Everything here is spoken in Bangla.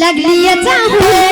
लागली चाहूँ